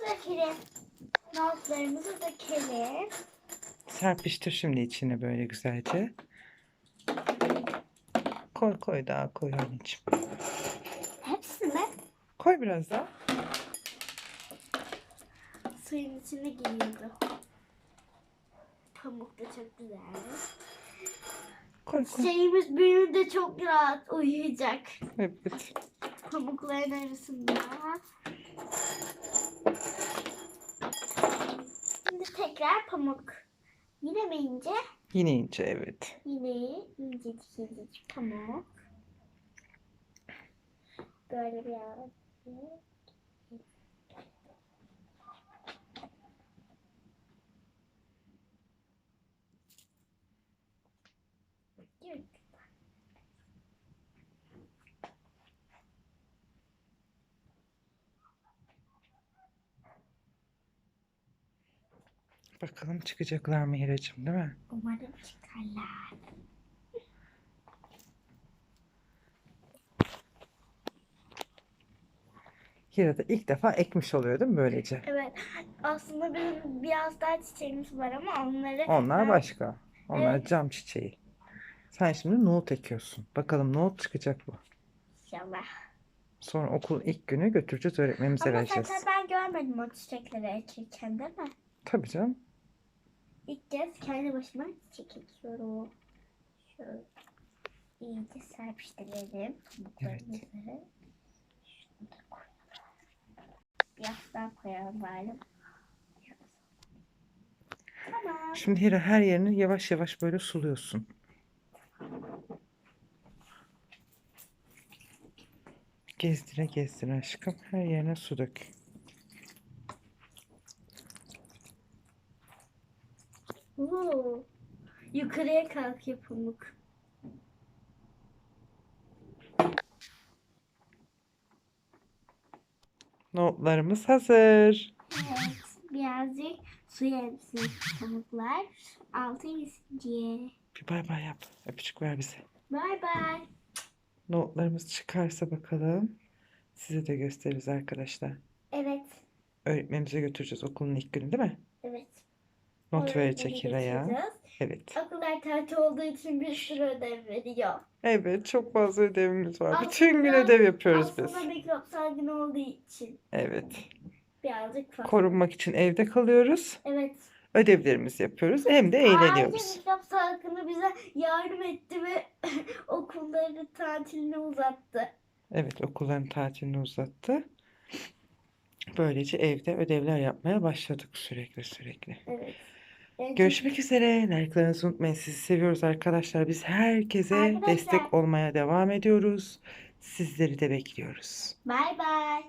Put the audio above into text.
dökelim. Notlarımızı dökelim. Serpiştir şimdi içine böyle güzelce. Koy koy daha koy anneciğim. Hepsi mi? Koy biraz daha. Suyun içine giriyordu. Pamuk da çok güzel. Koy koy. Şeyimiz büyüğünde çok rahat uyuyacak. Evet. Pamukların arasında. Şimdi tekrar pamuk. Yine mi ince? Yine ince evet. Yine incecik incecik pamuk. Böyle biraz. Bakalım çıkacaklar mı Hiracığım değil mi? Umarım çıkarlar. Hira da ilk defa ekmiş oluyor değil mi böylece? Evet. Aslında bizim biraz daha çiçeğimiz var ama onları Onlar ben- başka. Onlar Evet. cam çiçeği. Sen şimdi nohut ekiyorsun. Bakalım nohut çıkacak mı? İnşallah. Sonra okul ilk günü götüreceğiz öğretmenimize Ama vereceğiz. zaten ben görmedim o çiçekleri ekirken değil mi? Tabii canım. İlk kez kendi başıma çiçek ekiyorum. Şöyle iyice serpiştirelim pamuklarımızı. Şunu da koyalım. Biraz daha koyalım bari. Tamam. Şimdi Hira her yerini yavaş yavaş böyle suluyorsun. Gezdire gezdire aşkım. Her yerine su dök. Oo. Yukarıya kalkıyor pamuk. Nohutlarımız hazır. Evet. Birazcık su emsin pamuklar. Altı diye. Bir bay bay yap. Öpücük ver bize. Bay bay. Nohutlarımız çıkarsa bakalım. Size de gösteririz arkadaşlar. Evet. Öğretmenimize götüreceğiz okulun ilk günü değil mi? Not verecek Hira'ya. Evet. Okullar tatil olduğu için bir sürü ödev veriyor. Evet çok fazla ödevimiz var. Bütün gün Aslında- ödev yapıyoruz biz. Aslında mikrop salgını olduğu için Evet. birazcık fazla. Korunmak için evde kalıyoruz. Evet. Ödevlerimizi yapıyoruz. Hem de Ayrıca eğleniyoruz. mikrop salgını bize yardım etti ve okulları tatilini uzattı. Evet okulların tatilini uzattı. Böylece evde ödevler yapmaya başladık sürekli sürekli. Evet. Görüşmek üzere. Like'larınızı unutmayın. Sizi seviyoruz arkadaşlar. Biz herkese Arkadaşlar. destek olmaya devam ediyoruz. Sizleri de bekliyoruz. Bay bay.